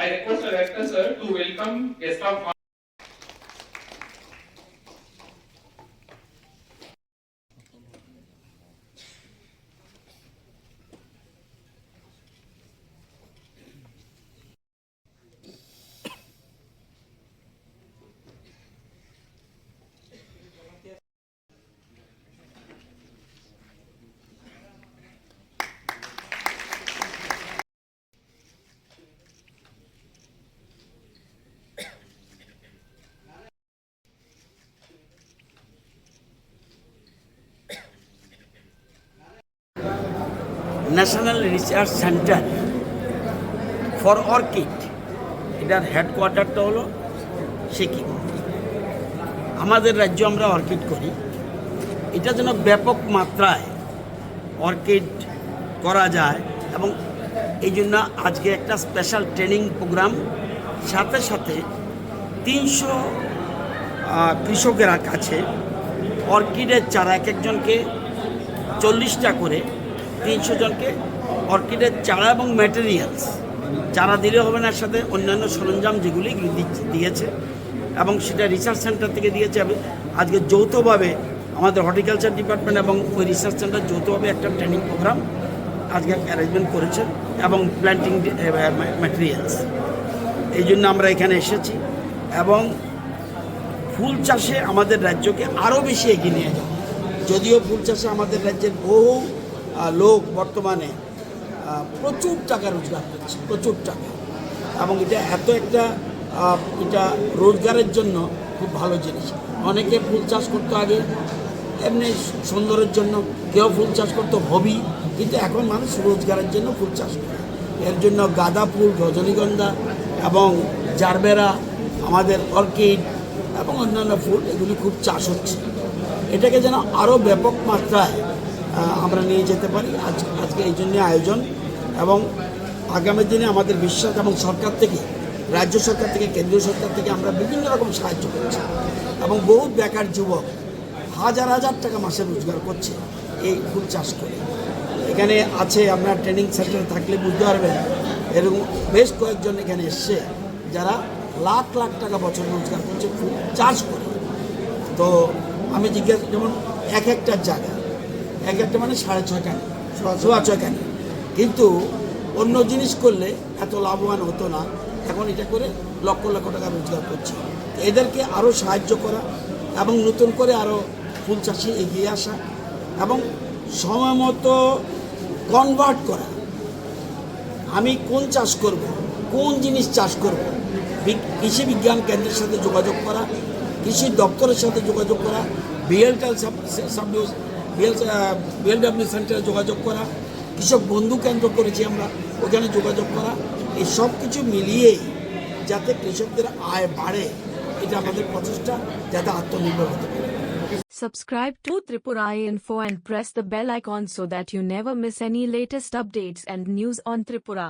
I request Director sir to welcome guest of National Research Centre for Orchid এটার হেডকোয়ার্টারটা হলো সিকিম আমাদের রাজ্য আমরা অর্কিড করি। এটা যেন ব্যাপক মাত্রায় অর্কিড করা যায় এবং এই জন্য আজকে একটা স্পেশাল ট্রেনিং প্রোগ্রাম সাথে সাথে তিনশো কৃষকেরা কাছে অর্কিডের চারা এক একজনকে চল্লিশটা করে তিনশো জনকে অর্কিডের চারা এবং ম্যাটেরিয়ালস চারা দিলে হবে না সাথে অন্যান্য সরঞ্জাম যেগুলি দিয়েছে এবং সেটা রিসার্চ সেন্টার থেকে দিয়েছে। আজকে যৌথভাবে আমাদের হর্টিকালচার ডিপার্টমেন্ট এবং ওই রিসার্চ সেন্টার যৌথভাবে একটা ট্রেনিং প্রোগ্রাম আজকে অ্যারেঞ্জমেন্ট করেছে এবং প্ল্যান্টিং ম্যাটেরিয়ালস এই জন্য আমরা এখানে এসেছি এবং ফুল চাষে আমাদের রাজ্যকে আরও বেশি এগিয়ে নিয়ে যাবে। যদিও ফুল চাষে আমাদের রাজ্যের বহু লোক বর্তমানে প্রচুর টাকা রোজগার করছে, প্রচুর টাকা। এবং এটা এত একটা এটা রোজগারের জন্য খুব ভালো জিনিস। অনেকে ফুল চাষ করতো আগে, এমনি সুন্দরের জন্য কেউ ফুল চাষ করতো, হবি, কিন্তু এখন মানুষ রোজগারের জন্য ফুল চাষ করে। এর জন্য গাঁদা ফুল, রজনীগন্ধা এবং জারবেরা, আমাদের অর্কিড এবং অন্যান্য ফুল, এগুলি খুব চাষ হচ্ছে। এটাকে যেন আরও ব্যাপক মাত্রায় আমরা নিয়ে যেতে পারি। আজ, আজকে এই জন্য আয়োজন এবং আগামী দিনে আমাদের বিশ্বাস এবং সরকার থেকে, রাজ্য সরকার থেকে, কেন্দ্রীয় সরকার থেকে আমরা বিভিন্ন রকম সাহায্য করছি এবং বহু বেকার যুবক হাজার হাজার টাকা মাসে রোজগার করছে এই ফুল চাষ করে। এখানে আছে আপনার ট্রেনিং সেন্টারে থাকলে বুঝতে পারবেন, এরকম বেশ কয়েকজন এখানে এসছে যারা লাখ লাখ টাকা বছর রোজগার করছে, ফুল চাষ করে। তো আমি জিজ্ঞাসা, যেমন এক একটা জায়গা এক একটা মানে সাড়ে ছয় কানি সোয়া ছয় কানি কিন্তু অন্য জিনিস করলে এত লাভবান হতো না এখন এটা করে লক্ষ লক্ষ টাকা রোজগার করছে। এদেরকে আরও সাহায্য করা এবং নতুন করে আরও ফুল চাষে এগিয়ে আসা এবং সময় মতো কনভার্ট করা। আমি কোন চাষ করব কোন জিনিস চাষ করব? কৃষি বিজ্ঞান কেন্দ্রের সাথে যোগাযোগ করা কৃষি দপ্তরের সাথে যোগাযোগ করা বিএলটাল সাব সাব বিএল বিএলডাব্লিউ সেন্টারে যোগাযোগ করা কৃষক বন্ধু কেন্দ্র করেছি আমরা ওখানে যোগাযোগ করা এই সব কিছু মিলিয়েই যাতে কৃষকদের আয় বাড়ে এটা আমাদের প্রচেষ্টা যাতে আত্মনির্ভর হতে পারে Subscribe to Tripura Info and press the bell icon so that you never miss any latest updates and news on Tripura.